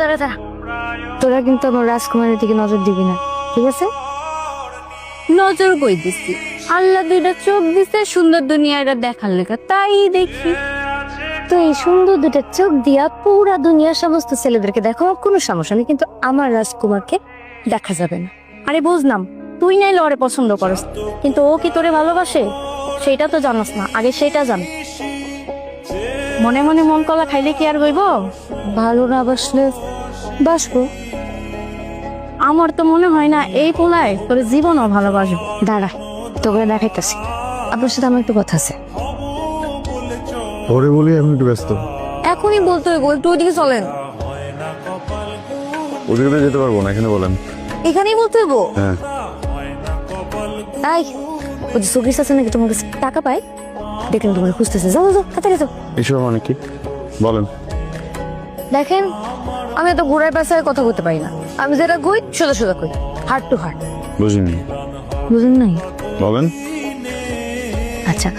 দাঁড়া দাঁড়া তোরা কিন্তু আমার রাজকুমারের দিকে নজর দিবি না ঠিক আছে? নজর কই দিছি? আল্লাহ দুইটা চোখ দিছে সুন্দর দুনিয়াটা দেখার লেখা তাই দেখি। তো এই সুন্দর দুটো চোখ দিয়া পুরা দুনিয়ার সমস্ত ছেলেদেরকে দেখো কোনো সমস্যা নেই কিন্তু আমার রাজকুমারকে দেখা যাবে না। আরে বুঝলাম তুই নাই লড়ে পছন্দ করস কিন্তু ও কি তোরে ভালোবাসে? সেটা তো জানাস না আগে সেটা জান। মনে মনে মন কলা খাইলে কি আর হইব? ভালো না বাসলে বাসবো। আমার তো মনে হয় না এই পোলায় তোর জীবনও ভালোবাসবো। দাঁড়া তোকে দেখাইতেছি। আপনার সাথে আমার একটু কথা আছে। পরে বলি আমি একটু ব্যস্ত। এখনই বলতে হইব একটু ওইদিকে চলেন। ওদিকে তো যেতে পারব না এখানে বলেন। এখানেই বলতে হইব? হ্যাঁ। তাই ওই যে সুগ্রিস আছে নাকি তোমার কাছে? টাকা পায়? দেখেন তোমার খুঁজতেছে। যাও যাও তাড়াতাড়ি যাও। এসব মানে কি? বলেন। দেখেন আমি এত ঘোড়ায় পেশায় কথা বলতে পারি না। আমি যেটা কই সোজা সোজা কই। হার্ট টু হার্ট বুঝিনি। বুঝুন নাই? বলেন। আচ্ছা।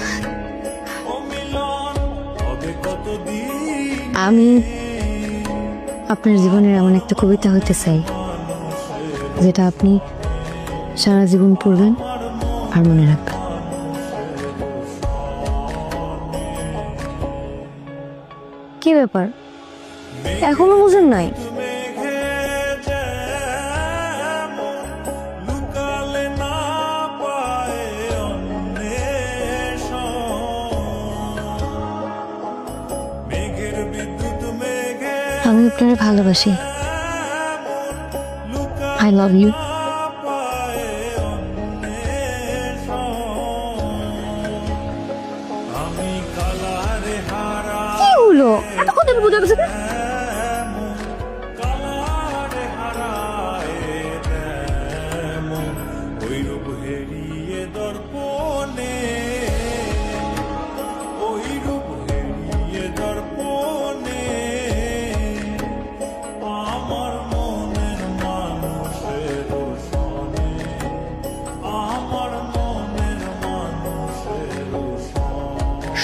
আমি আপনার জীবনের এমন একটা কবিতা হইতে চাই যেটা আপনি সারা জীবন পড়বেন আর মনে রাখবেন। কি ব্যাপার? এখনও বুঝেন নাই? আমি আপনার ভালোবাসি। আই লাভ ইউ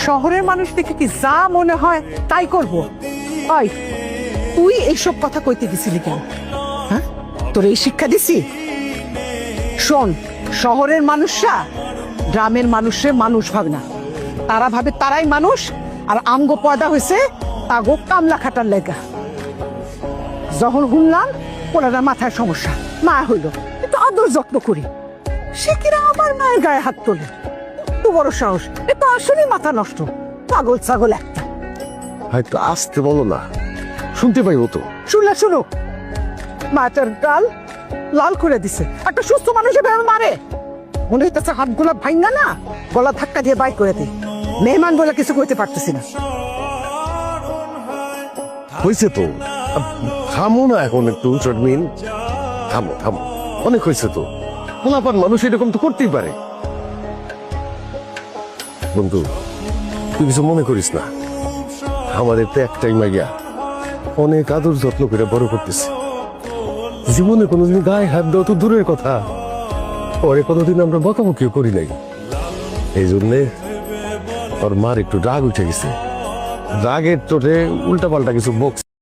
শহরের মানুষ দেখে কি যা মনে হয় তাই করব? ওই তুই এইসব কথা কইতে গেছিলি কেন? হ্যাঁ? তোর এই শিক্ষা দিছি? শোন, শহরের মানুষরা গ্রামের মানুষে মানুষ ভাবে না। তারা ভাবে তারাই মানুষ, আর আঙ্গ পয়দা হয়েছে তাগো কামলা খাটার লেগা। যখন শুনলাম ওনারা মাথায় সমস্যা। মা হইল, একটু আদর যত্ন করি। সে কিনা আমার মায়ের গায়ে হাত তোলে। বড় সাহস। এ তো আসলেই মাথা নষ্ট। পাগল ছাগল একটা। হয়তো আসতে বলো না। শুনতে পাইবো তো। শুনলে শুনো। মাটার গাল লাল করে দিছে। একটা সুস্থ মানুষ এভাবে মারে। মনে হইতেছে হাতগুলা ভাঙ্গা না। গলা ধাক্কা দিয়ে বাইক করে দে। মেহমান বলে কিছু কইতে পারতেছি না। হয়েছে তো। থামো না এখন একটু চটমিন। থামো থামো। অনেক হয়েছে তো। পোলাপান মানুষ এরকম তো করতেই পারে। বন্ধু, তুই কিছু মনে করিস না। আমাদের তো একটাই মাইয়া। অনেক আদর যত্ন করে বড় করতেছে। জীবনে কোনোদিন গায়ে হাত দেওয়া তো দূরের কথা। পরে কোনোদিন আমরা বকাবকিও করি নাই। এই জন্যে ওর মার একটু রাগ উঠে গেছে। রাগের চোটে উল্টা পাল্টা কিছু বকছে।